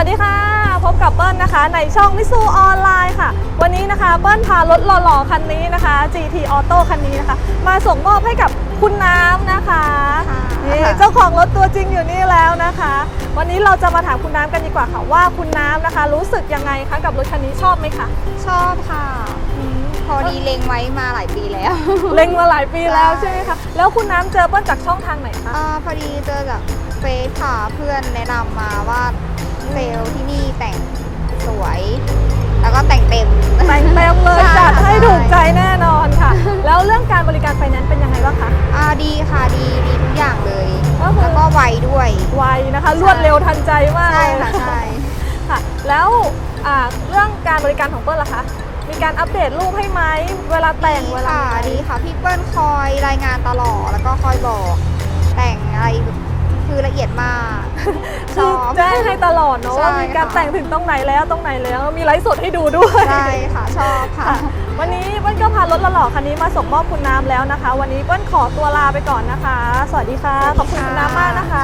วัสดีค่ะ พบกับเปิ้ลนะคะ ในช่องมิสูออนไลน์ค่ะ วันนี้นะคะเปิ้ลพารถหล่อๆ คันนี้นะคะ GT Auto คันนี้นะคะ มาส่งมอบให้กับคุณน้ำนะคะค่ะนี่เจ้าของรถตัวจริงอยู่นี่แล้วนะคะ วันนี้เราจะมาถามคุณน้ำกันดีกว่าค่ะว่าคุณน้ำนะคะ รู้สึกยังไงคะกับรถคันนี้ชอบไหมคะชอบค่ะพอดีเลงไว้มาหลายปีแล้ว เล็งมาหลายปีแล้วใช่ใช่ไหมคะแล้วคุณน้ำเจอเปิ้ลจากช่องทางไหนคะอาพอดีเจอจากเฟซค่ะเพื่อนแนะนำมาว่า เซลล์ที่นี่แต่งสวย แล้วก็แต่งเต็ม แต่งเต็มเลยใช่จัดให้ใช่ถูกใจแน่นอนค่ะ แล้วเรื่องการบริการไฟแนนซ์เป็นยังไงบ้างคะอ่าดีค่ะดีดีทุกอย่างเลยก็คือแล้วก็ไวด้วย ไวนะคะ รวดเร็วทันใจมากใช่เลยค่ะนะใช่ค่ะแล้วอ่าเรื่องการบริการของเปิ้ลล่ะคะมีการอัปเดตรูปให้ไหมเวลาแต่งดีเวลาค่ะอะไรดีค่ะ พี่เปิ้ลคอยรายงานตลอดแล้วก็คอยบอก แจ้งให้ตลอดเนาะใช่ว่ามีการค่ะแต่งถึงตรงไหนแล้วตรงไหนแล้วมีไลฟ์สดให้ดูด้วยใช่ค่ะชอบค่ะค่ะวันนี้เปิ้ลก็พารถหล่อๆคันนี้มาส่งมอบคุณน้ำแล้วนะคะ วันนี้เปิ้ลขอตัวลาไปก่อนนะคะ สวัสดีค่ะ ขอบคุณคุณน้ำมากนะคะ